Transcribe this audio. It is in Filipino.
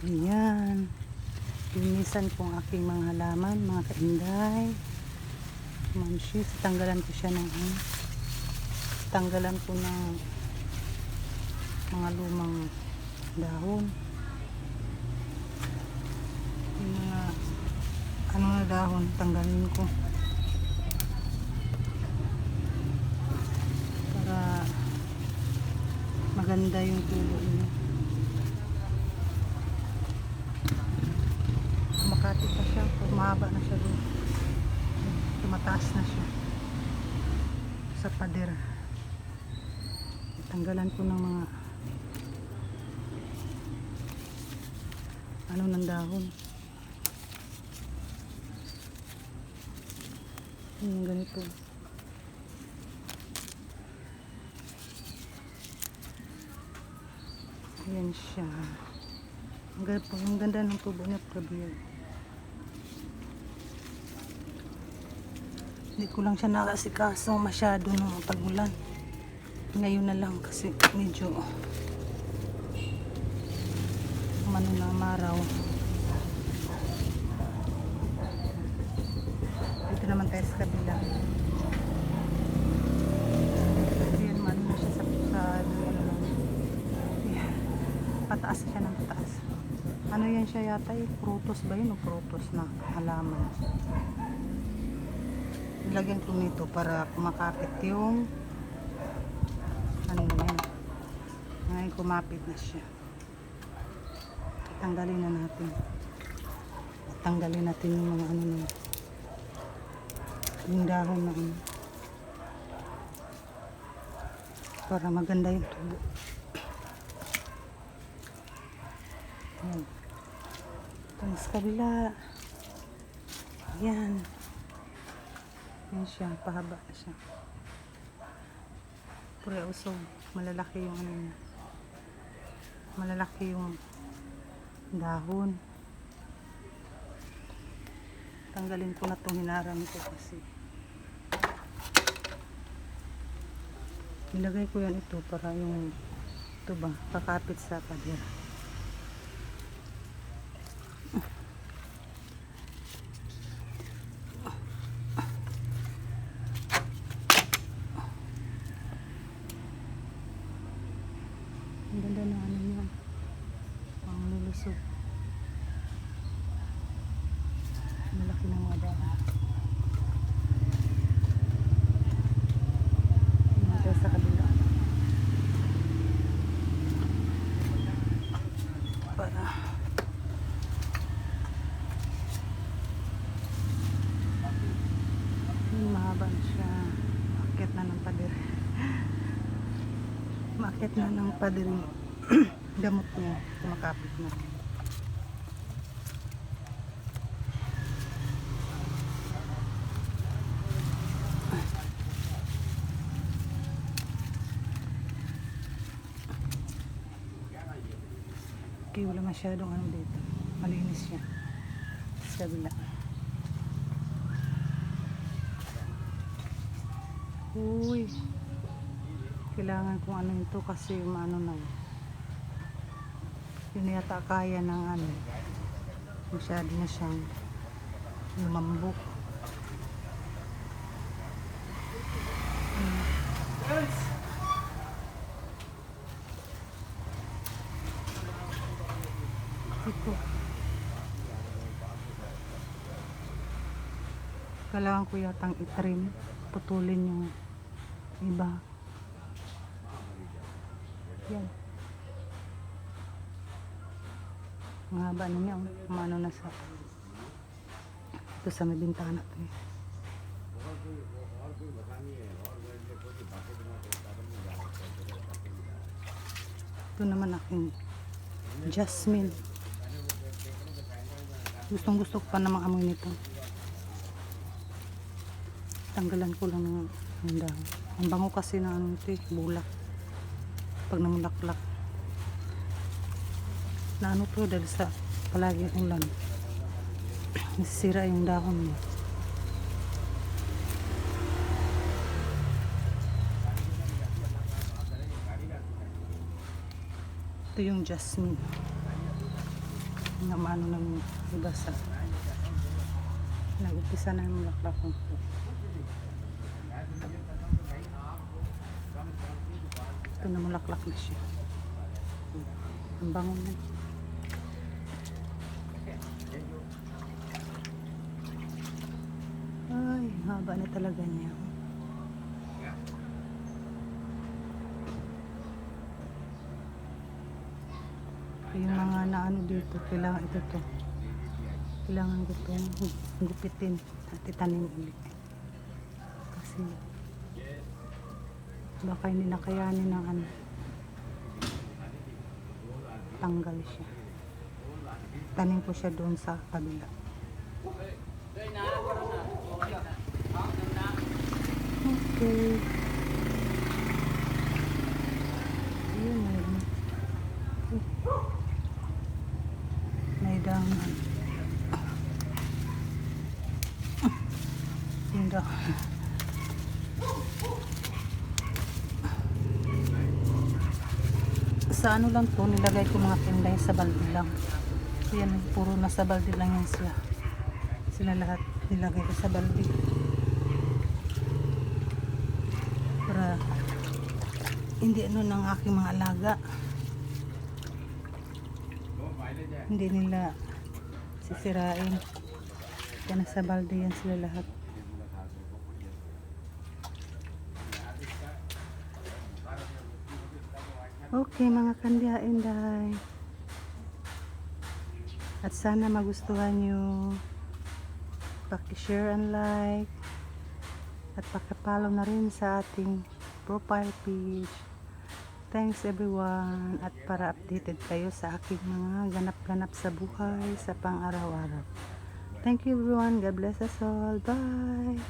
Ayan. Linisan ko ang aking mga halaman, mga kainday. Manshis, tanggalan ko siya ng ano. Tanggalan ko ng mga lumang dahon. Yung mga ano na dahon, tanggalin ko. Para maganda yung tubo niya. Makati pa siya, mahaba na siya doon. Tumataas na siya sa pader. Tanggalan ko ng mga ano ng dahon. Yung ganito. Ayan siya. Ang ganda, ang ganda ng tubo niya, grabe Hindi ko lang siya nakasikaso masyado ng pag-ulan. Ngayon na lang kasi medyo mano na naman tayo sa kabila. Ayan, na siya sa, sa. Ayan. Pataas siya ng pataas. Ano yan siya yata eh? Prutos ba yun o prutos na halaman? Ilagyan ko nito para kumakapit yung ano yan. Ngayon kumapit na siya. Tanggalin na natin. Tanggalin natin yung mga ano na yung dahon na ano. Para maganda yung tubo. Ito sa kabila. Ayan. Ayan siya. Pahaba na siya. Pura usog. Malalaki yung ano niya. Malalaki yung dahon. Tanggalin ko na itong hinarang ko kasi. Nilagay ko yan ito para yung ito ba, kakapit sa pader. Ang ganda na ano niya. Ang lulusog. Malaki ng mga dahon. Tingnan tayo sa kabila. Para Yun, mahaba na siya. Akit na ng pader. Maakit na ng pader yung gamot niya. Kumakapit na. Okay, wala masyadong ano dito. Malinis siya. Sa kabila. Uy. Kailangan kong ano ito kasi maano na. eh. Yun yata kaya ng ano. Masyado na siyang lumambok. Ito. Kailangan ko yatang itrim. Putulin yung iba. Yan. Ang haba na niya. oh. Umano na sa ito sa may bintana to eh. Ito naman aking jasmine. Gustong gusto ko pa namang amoy nito. Tanggalan ko lang ng, ng dahon. Ang bango kasi ng ano ito eh, bulak. Pag namulaklak. Na ano to dahil sa palaging ulan. Nasisira yung dahon niya. Ito yung jasmine. na maano ng ibasa. Nag-upisa na yung laklak ko. Ito na mulaklak na siya. Ang bango na. Ay, haba na talaga niya. Yung mga naano dito, kailangan ito to. Kailangan ko itong gupitin at itanim ulit. Kasi baka hindi nakayanin ng ano. Tanggal siya. Tanim ko siya doon sa kabila. Okay. Yun na yun. May dahan. Yung. Sa ano lang to, nilagay ko mga tinday sa balde lang. Yan, puro nasa balde lang yan sila. Sila lahat nilagay ko sa balde. Para hindi ano ng aking mga alaga. Hindi nila sisirain. Kaya nasa balde yan sila lahat. Okay mga kandiyain dahay. At sana magustuhan nyo. Paki-share and like. At paki-follow na rin sa ating profile page. Thanks everyone at para updated kayo sa aking mga ganap-ganap sa buhay sa pang-araw-araw. Thank you everyone. God bless us all. Bye.